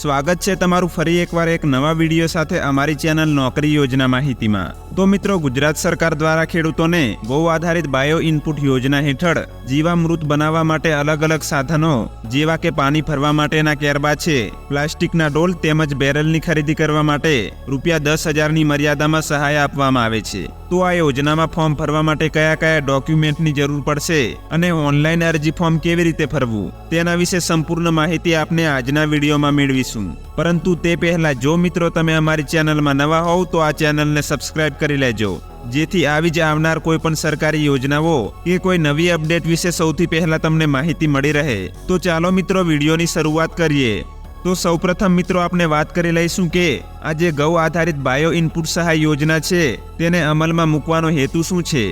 સ્વાગત છે તમારું ફરી એકવાર એક નવા વીડિયો સાથે અમારી ચેનલ નોકરી યોજના માહિતીમાં. તો મિત્રો, ગુજરાત સરકાર દ્વારા ખેડૂતોને ગૌ આધારિત બાયો ઇનપુટ યોજના હેઠળ જીવામૃત બનાવવા માટે અલગ અલગ સાધનો, જેવા કે પાણી ભરવા માટેના કેરબા છે, પ્લાસ્ટિકના ડોલ તેમજ બેરલની ખરીદી કરવા માટે રૂપિયા દસ હજારની મર્યાદામાં સહાય આપવામાં આવે છે. તો આ યોજનામાં ફોર્મ ભરવા માટે કયા કયા ડોક્યુમેન્ટની જરૂર પડશે અને ઓનલાઈન અરજી ફોર્મ કેવી રીતે ભરવું, તેના વિશે સંપૂર્ણ માહિતી આપને આજના વિડીયોમાં મેળવીશું. પરંતુ તે પહેલા જો મિત્રો તમે અમારી ચેનલમાં નવા હોવ તો આ ચેનલને સબસ્ક્રાઇબ કરી લેજો. જેથી આવી જ આવનાર કોઈ પણ સરકારી યોજનાઓ કે કોઈ નવી અપડેટ વિશે સૌથી પહેલા તમને માહિતી મળી રહે. તો ચાલો મિત્રો વિડીયોની શરૂઆત કરીએ. તો સૌપ્રથમ મિત્રો આપણે વાત કરી લઈશું કે આ જે ગૌ આધારિત બાયો ઇનપુટ સહાય યોજના છે. તેને અમલમાં મૂકવાનો હેતુ શું છે?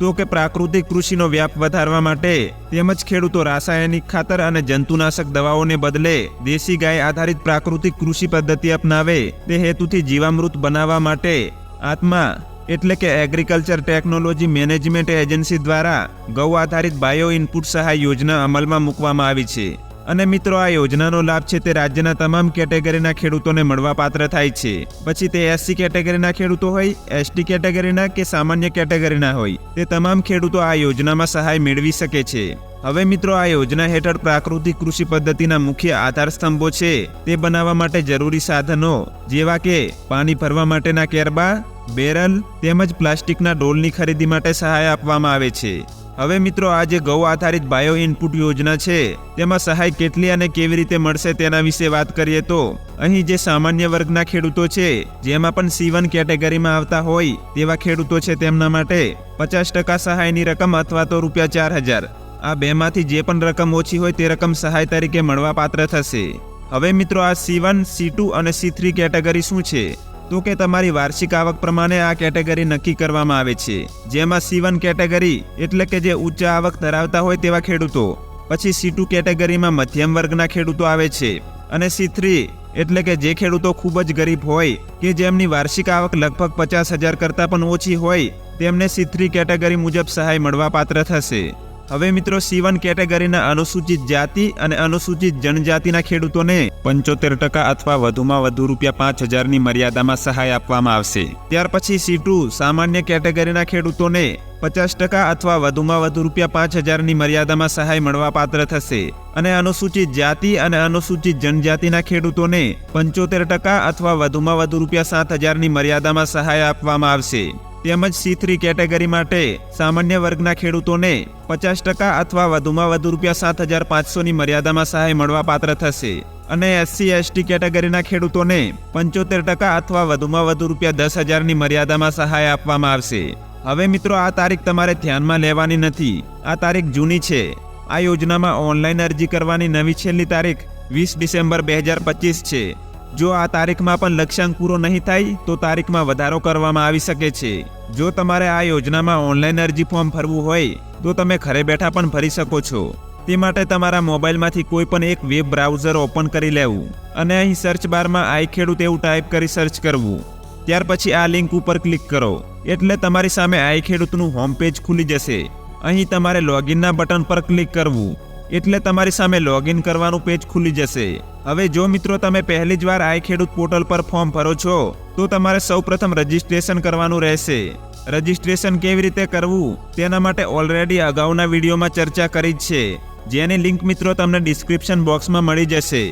તો કે પ્રાકૃતિક કૃષિનો વ્યાપ વધારવા માટે તેમજ ખેડૂતો રાસાયણિક ખાતર અને જંતુનાશક દવાઓને બદલે દેશી ગાય આધારિત પ્રાકૃતિક કૃષિ પદ્ધતિ અપનાવે તે હેતુથી જીવામૃત બનાવવા માટે આત્મા એટલે કે એગ્રીકલ્ચર ટેકનોલોજી મેનેજમેન્ટ એજન્સી દ્વારા ગૌ આધારિત બાયો ઇનપુટ સહાય યોજના અમલમાં મૂકવામાં આવી છે. અને મિત્રો, આ યોજનાનો લાભ છે તે રાજ્યના તમામ કેટેગરીના ખેડૂતોને મળવાપાત્ર થાય છે. પછી તે એસસી કેટેગરીના ખેડૂતો હોય, એસટી કેટેગરીના કે સામાન્ય કેટેગરીના હોય, તે તમામ ખેડૂતો આ યોજનામાં સહાય મેળવી શકે છે. હવે મિત્રો, આ યોજના હેઠળ પ્રાકૃતિક કૃષિ પદ્ધતિના મુખ્ય આધાર સ્તંભો છે. તે બનાવવા માટે જરૂરી સાધનો જેવા કે પાણી ભરવા માટેના કેરબા, બેરલ તેમજ પ્લાસ્ટિકના ડોલની ખરીદી માટે સહાય આપવામાં આવે છે. હવે મિત્રો આ જે ગૌ આધારિત બાયો ઇનપુટ યોજના છે. તેમાં સહાય કેટલી અને કેવી રીતે મળશે તેના વિશે વાત કરીએ તો, અહીં જે સામાન્ય વર્ગના ખેડૂતો છે, જેમાં પણ સીવન કેટેગરીમાં આવતા હોય, તેવા ખેડૂતો છે તેમના માટે પચાસ ટકા સહાયની રકમ અથવા તો રૂપિયા ચાર હજાર. આ બેમાંથી જે પણ રકમ ઓછી હોય તે રકમ સહાય તરીકે મળવાપાત્ર થશે. હવે મિત્રો, આ સી વન સી ટુ અને સી થ્રી કેટેગરી શું છે? તો કે તમારી વાર્ષિક આવક પ્રમાણે આ કેટેગરી નક્કી કરવામાં આવે છે. જેમાં સી વન કેટેગરી એટલે કે જે ઉચ્ચ આવક ધરાવતા હોય તેવા ખેડૂતો. પછી સી ટુ કેટેગરીમાં મધ્યમ વર્ગના ખેડૂતો આવે છે. અને સી થ્રી એટલે કે જે ખેડૂતો ખૂબ જ ગરીબ હોય કે જેમની વાર્ષિક આવક લગભગ પચાસ હજાર કરતાં પણ ઓછી હોય, તેમને સી થ્રી કેટેગરી મુજબ સહાય મળવાપાત્ર થશે. હવે મિત્રો સીવન કેટેગરીના અનુસૂચિત જાતિ અને અનુસૂચિત જનજાતિના ખેડૂતોને પંચોતેર ટકા અથવા વધુમાં વધુ રૂપિયા પાંચ હજારની મર્યાદામાં સહાય આપવામાં આવશે. ત્યાર પછી સી ટુ સામાન્ય કેટેગરીના ખેડૂતોને પચાસ ટકા અથવા વધુમાં વધુ રૂપિયા પાંચ હજારની મર્યાદામાં સહાય મળવાપાત્ર થશે અને અનુસૂચિત જાતિ અને અનુસૂચિત જનજાતિના ખેડૂતોને પંચોતેર ટકા અથવા વધુમાં વધુ રૂપિયા સાત હજારની મર્યાદામાં સહાય આપવામાં આવશે. તેમજ સી થ્રી કેટેગરી માટે સામાન્ય વર્ગના ખેડૂતોને પચાસ ટકા અથવા વધુમાં વધુ રૂપિયા સાત હજાર પાંચસોની મર્યાદામાં સહાય મળવાપાત્ર થશે. અને એસસી એસટી કેટેગરીના ખેડૂતોને પંચોતેર ટકા અથવા વધુમાં વધુ રૂપિયા દસ હજારની મર્યાદામાં સહાય આપવામાં આવશે. હવે મિત્રો, આ તારીખ તમારે ધ્યાનમાં લેવાની નથી. આ તારીખ જૂની છે. આ યોજનામાં ઓનલાઈન અરજી કરવાની નવી છેલ્લી તારીખ વીસ ડિસેમ્બર બે હજાર પચીસ છે. જો આ તારીખમાં પણ લક્ષ્યાંક પૂરો નહીં થાય, તો તારીખમાં વધારો કરવામાં આવી શકે છે. જો તમારે આ યોજનામાં ઓનલાઈન અરજી ફોર્મ ભરવું હોય, તો તમે ઘરે બેઠા પણ ભરી શકો છો. તે માટે તમારા મોબાઈલમાંથી કોઈ પણ એક વેબ બ્રાઉઝર ઓપન કરી લેવું અને અહીં સર્ચ બારમાં આઈ ખેડૂત એવું ટાઈપ કરી સર્ચ કરવું. ત્યાર પછી આ લિંક ઉપર ક્લિક કરો. એટલે તમારી સામે આઈ ખેડૂતનું હોમ પેજ ખુલી જશે. અહીં તમારે લોગિનના બટન પર ક્લિક કરવું. એટલે તમારી સામે લોગિન કરવાનું પેજ ખુલી જશે. હવે જો મિત્રો તમે પહેલી જ વાર આઈ ખેડૂત પોર્ટલ પર ફોર્મ ભરો છો, તો તમારે સૌપ્રથમ રજીસ્ટ્રેશન કરવાનું રહેશે. રજીસ્ટ્રેશન કેવી રીતે કરવું, તેના માટે ઓલરેડી અગાઉના વિડીયોમાં ચર્ચા કરી જ છે. જેની લિંક મિત્રો તમને ડિસ્ક્રિપ્શન બોક્સમાં મળી જશે.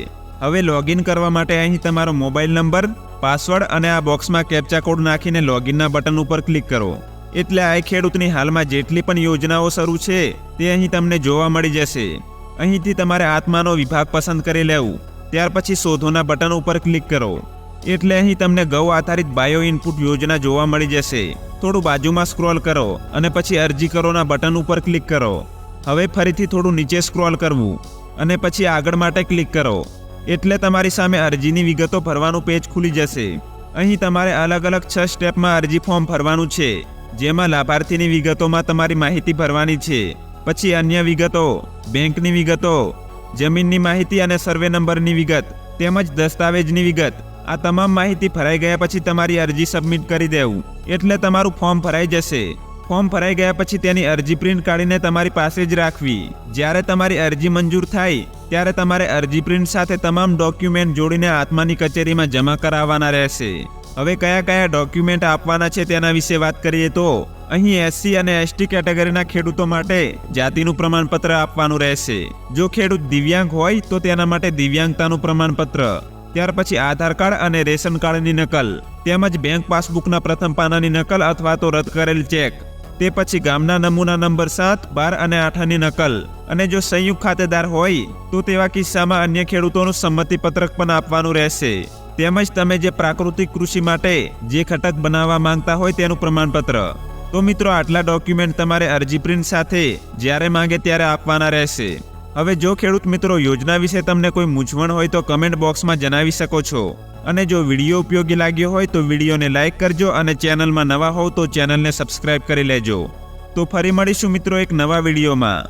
હવે લોગિન કરવા માટે અહીં તમારો મોબાઈલ નંબર પાસવર્ડ અને આ બોક્સમાં કેપ્ચા કોડ નાખીને લોગિનના બટન ઉપર ક્લિક કરો. એટલે આ ખેડૂતની હાલમાં જેટલી પણ યોજનાઓ શરૂ છે, તે અહીં તમને જોવા મળી જશે. અહીંથી તમારે આત્માનો વિભાગ પસંદ કરી લેવું. ત્યાર પછી શોધોના બટન ઉપર ક્લિક કરો. એટલે અહીં તમને ગૌ આધારિત બાયો ઇનપુટ યોજના જોવા મળી જશે. થોડું બાજુમાં સ્ક્રોલ કરો અને પછી અરજી કરોના બટન ઉપર ક્લિક કરો. હવે ફરીથી થોડું નીચે સ્ક્રોલ કરવું અને પછી આગળ માટે ક્લિક કરો. એટલે તમારી સામે અરજીની વિગતો ભરવાનું પેજ ખુલી જશે. અહીં તમારે અલગ અલગ છ સ્ટેપમાં અરજી ફોર્મ ભરવાનું છે. જેમાં લાભાર્થીની વિગતોમાં તમારી માહિતી ભરવાની છે. પછી અન્ય વિગતો, બેંકની વિગતો, જમીનની માહિતી અને સર્વે નંબરની વિગત, તેમજ દસ્તાવેજની વિગત, આ તમામ માહિતી ભરાઈ ગયા પછી તમારી અરજી સબમિટ કરી દેવું. એટલે તમારું ફોર્મ ભરાઈ જશે. ફોર્મ ભરાઈ ગયા પછી તેની અરજી પ્રિન્ટ કાઢીને તમારી પાસે જ રાખવી. જ્યારે તમારી અરજી મંજૂર થાય, ત્યારે તમારે અરજી પ્રિન્ટ સાથે તમામ ડોક્યુમેન્ટ જોડીને આત્માની કચેરીમાં જમા કરાવવાના રહેશે. હવે કયા કયા ડોક્યુમેન્ટ આપવાના છે તેના વિશે વાત કરીએ તો અહીં એસસી અને એસટી કેટેગરીના ખેડૂતો માટે જાતિનું પ્રમાણપત્ર આપવાનું રહેશે. જો ખેડૂત દિવ્યાંગ હોય તો તેના માટે દિવ્યાંગતાનું પ્રમાણપત્ર, ત્યાર પછી આધાર કાર્ડ અને રેશન કાર્ડની નકલ, તેમજ બેંક પાસબુકના પ્રથમ પાનાની નકલ અથવા તો રદ કરેલ ચેક, તે પછી ગામના નમૂના નંબર સાત, બાર અને આઠની નકલ, અને જો સંયુક્ત ખાતેદાર હોય તો તેવા કિસ્સામાં અન્ય ખેડૂતોનું સંમતિપત્રક પણ આપવાનું રહેશે. તેમજ તમે જે પ્રાકૃતિક કૃષિ માટે જે ખટક બનાવવા માંગતા હોય તેનું પ્રમાણપત્ર. તો મિત્રો, આટલા ડોક્યુમેન્ટ તમારે અરજી પ્રિન્ટ સાથે જ્યારે માંગે ત્યારે આપવાના રહેશે. હવે જો ખેડૂત મિત્રો, યોજના વિશે તમને કોઈ મૂંઝવણ હોય તો કમેન્ટ બોક્સમાં જણાવી શકો છો. અને જો વીડિયો ઉપયોગી લાગ્યો હોય તો વિડીયોને લાઇક કરજો અને ચેનલમાં નવા હોવ તો ચેનલને સબસ્ક્રાઇબ કરી લેજો. તો ફરી મળીશું મિત્રો એક નવા વિડીયોમાં.